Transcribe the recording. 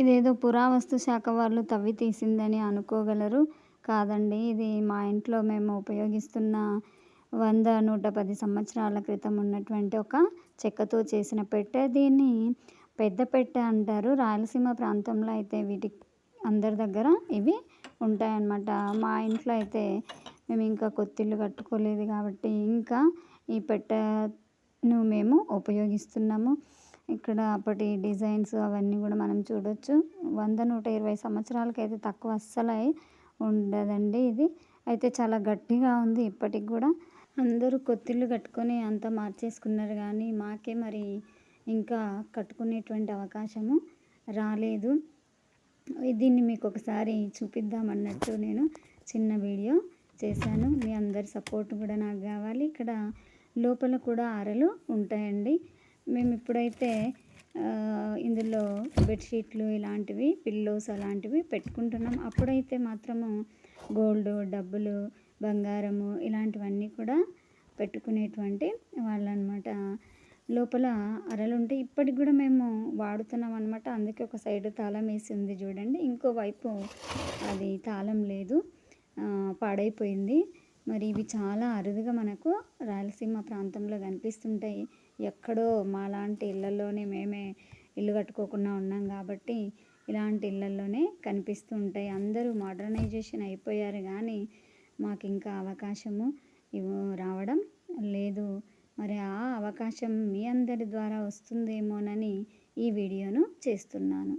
ఇదేదో పురావస్తు శాఖ వాళ్ళు తవ్వి తీసిందని అనుకోగలరు కాదండి. ఇది మా ఇంట్లో మేము ఉపయోగిస్తున్న వంద నూట పది సంవత్సరాల క్రితం ఉన్నటువంటి ఒక చెక్కతో చేసిన పెట్టె. దీన్ని పెద్ద పెట్టె అంటారు. రాయలసీమ ప్రాంతంలో అయితే వీటి అందరి దగ్గర ఇవి ఉంటాయన్నమాట. మా ఇంట్లో అయితే మేము ఇంకా కొత్తిల్లు కట్టుకోలేదు కాబట్టి ఇంకా ఈ పెట్టెను మేము ఉపయోగిస్తున్నాము. ఇక్కడ అప్పటి డిజైన్స్ అవన్నీ కూడా మనం చూడొచ్చు. వంద నూట ఇరవై సంవత్సరాలకి అయితే తక్కువ అస్సలు ఉండదండి ఇది. అయితే చాలా గట్టిగా ఉంది ఇప్పటికి కూడా. అందరూ కొత్తిల్లు కట్టుకొని అంతా మార్చేసుకున్నారు కానీ మాకే మరి ఇంకా కట్టుకునేటువంటి అవకాశము రాలేదు. దీన్ని మీకు ఒకసారి చూపిద్దామన్నట్టు నేను చిన్న వీడియో చేశాను. మీ అందరి సపోర్ట్ కూడా నాకు కావాలి. ఇక్కడ లోపల కూడా అరలు ఉంటాయండి. మేము ఇప్పుడైతే ఇందులో బెడ్షీట్లు ఇలాంటివి పిల్లోస్ అలాంటివి పెట్టుకుంటున్నాం. అప్పుడైతే మాత్రము గోల్డ్ డబ్బులు బంగారము ఇలాంటివన్నీ కూడా పెట్టుకునేటువంటి వాళ్ళనమాట. లోపల అరలు ఉంటాయి ఇప్పటికి కూడా మేము వాడుతున్నాం అనమాట అందుకే ఒక సైడ్ తాళం వేసి ఉంది చూడండి. ఇంకో వైపు అది తాళం లేదు. పాడైపోయింది. మరి ఇవి చాలా అరుదుగా మనకు రాయలసీమ ప్రాంతంలో కనిపిస్తుంటాయి. ఎక్కడో మాలాంటి ఇళ్ళల్లోనే మేమే ఇల్లు కట్టుకోకుండా ఉన్నాం కాబట్టి ఇలాంటి ఇళ్ళల్లోనే కనిపిస్తూ ఉంటాయి. అందరూ మోడర్నైజేషన్ అయిపోయారు కానీ మాకు ఇంకా అవకాశము రావడం లేదు. మరి ఆ అవకాశం మీ అందరి ద్వారా వస్తుందేమోనని ఈ వీడియోను చేస్తున్నాను.